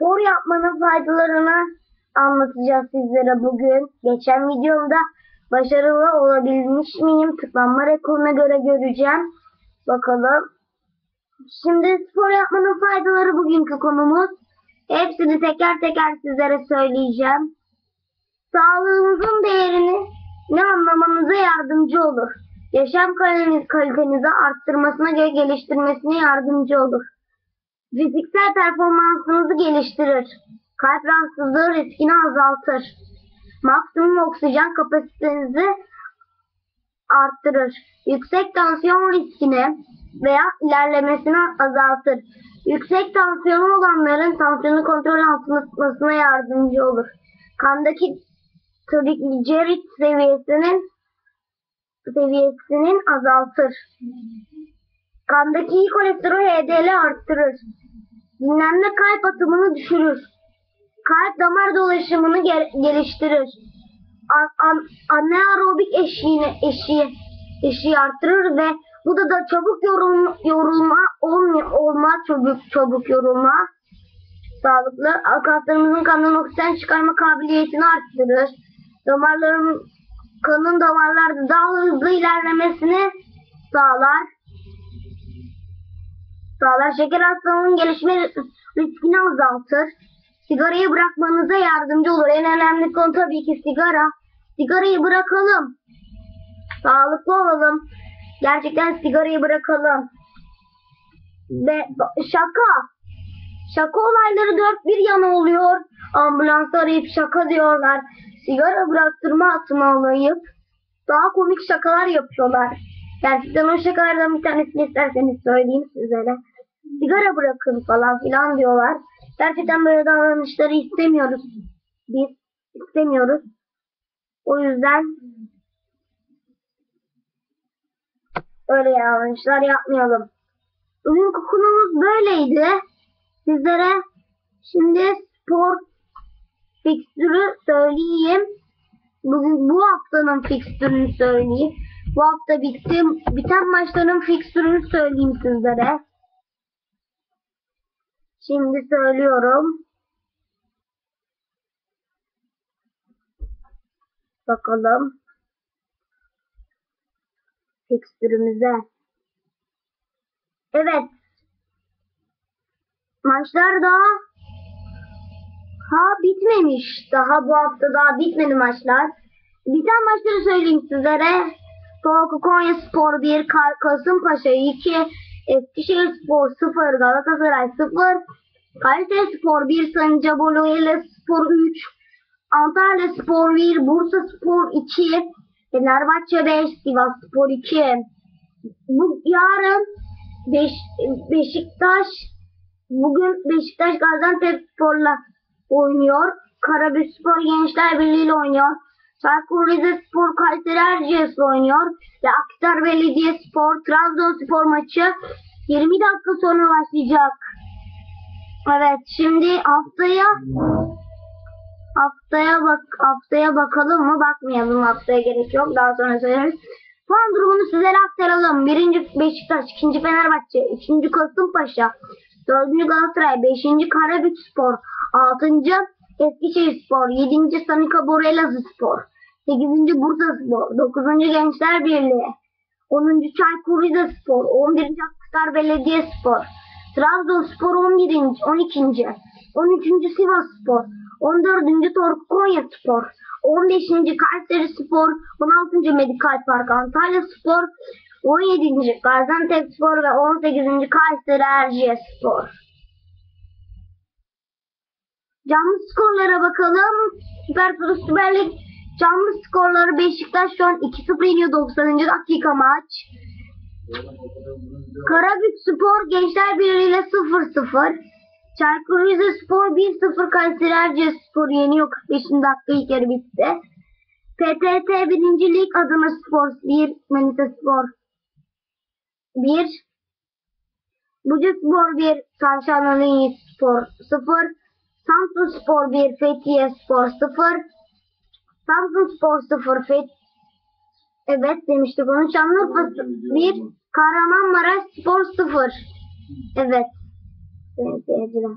spor yapmanın faydalarını anlatacağız sizlere bugün. Geçen videomda başarılı olabilmiş miyim? Tıklanma rekoruna göre göreceğim. Bakalım. Şimdi spor yapmanın faydaları bugünkü konumuz. Hepsini teker teker sizlere söyleyeceğim. Sağlığınızın değerini ne anlamanıza yardımcı olur. Yaşam kaliteniz, kalitenizi arttırmasına göre geliştirmesine yardımcı olur. Fiziksel performansınızı geliştirir. Kalp rahatsızlığı riskini azaltır. Maksimum oksijen kapasitenizi arttırır. Yüksek tansiyon riskini veya ilerlemesini azaltır. Yüksek tansiyonu olanların tansiyonu kontrol altında tutmasına yardımcı olur. Kandaki triglicerit seviyesinin seviyesinin azaltır. Kandaki iyi kolesterol HDL arttırır. Dinlenme kalp atımını düşürür. Kalp damar dolaşımını gel- geliştirir. An- an- anaerobik eşiğini eşiği eşiği arttırır ve bu da, da çabuk yorulma, yorulma olma, olma çabuk çabuk yorulma sağlıklı kaslarımızın kandan oksijen çıkarma kabiliyetini arttırır. Damarların kanın damarlarda daha hızlı ilerlemesini sağlar. Sağlar şeker hastalığının gelişme riskini azaltır. Sigarayı bırakmanıza yardımcı olur. En önemli konu tabii ki sigara. Sigarayı bırakalım. Sağlıklı olalım. Gerçekten sigarayı bırakalım. Ve şaka. Şaka olayları dört bir yana oluyor. Ambulans arayıp şaka diyorlar. Sigara bıraktırma hatını alayıp daha komik şakalar yapıyorlar. Gerçekten o şakalardan bir tanesini isterseniz söyleyeyim sizlere. Sigara bırakın falan filan diyorlar. Gerçekten böyle davranışları istemiyoruz. Biz istemiyoruz. O yüzden öyle davranışlar yapmayalım. Bugün konumuz böyleydi. Sizlere şimdi spor fikstürü söyleyeyim. Bugün bu haftanın fikstürünü söyleyeyim. Bu hafta bitti, biten maçların fikstürünü söyleyeyim sizlere. Şimdi söylüyorum. Bakalım. Fikstürümüze. Evet. Maçlar daha ha bitmemiş. Daha bu hafta daha bitmedi maçlar. Biten maçları söyleyeyim sizlere. Tolku Konya Spor 1, Kar Kasımpaşa 2, Eskişehir Spor 0, Galatasaray 0, Kayseri Spor 1, Sanca Bolu'yla Spor 3, Antalya Spor 1, Bursa Spor 2, Fenerbahçe 5, Sivas Spor 2. Bu yarın Beş, Beşiktaş bugün Beşiktaş Gaziantep Spor'la oynuyor. Karabükspor Gençler Birliği ile oynuyor. Çaykur Rizespor Kayseri Erciyes'le oynuyor. Ve Akhisar Belediyespor Trabzonspor maçı 20 dakika sonra başlayacak. Evet şimdi haftaya haftaya bak haftaya bakalım mı? Bakmayalım haftaya gerek yok. Daha sonra söyleriz. Puan durumunu sizlere aktaralım. Birinci Beşiktaş, ikinci Fenerbahçe, üçüncü Kasımpaşa, dördüncü Galatasaray, beşinci Karabükspor, altıncı Eskişehirspor, yedinci Sanika Bor Elazığspor, sekizinci Bursaspor, dokuzuncu Gençler Birliği, onuncu Çaykur Rizespor, on birinci Akhisar Belediyespor, Trabzonspor on birinci, on ikinci, on üçüncü Sivasspor, on dördüncü Torku Konyaspor, 15. Kayseri Spor, 16. Medikal Park Antalya Spor, 17. Gaziantep Spor ve 18. Kayseri Erciye Spor. Canlı skorlara bakalım. Süper Pro Süper Lig canlı skorları Beşiktaş şu an 2-0 yeniyor 90. dakika maç. Karabük Spor Gençler Birliği ile 0-0. Çaykur Rizespor 1-0 Kayseri Erciyesspor yeniyor 45. dakika ilk yarı bitti. PTT 1. Lig Adana Spor 1 Manisa Spor 1 Buca Spor 1 Tavşanlı Spor 0 Samsun Spor 1 Fethiye Spor 0 Samsun Spor 0 Fet Evet demiştik onu. Şanlıurfa 1 Kahramanmaraş Spor 0 Evet. Evet seyirciler.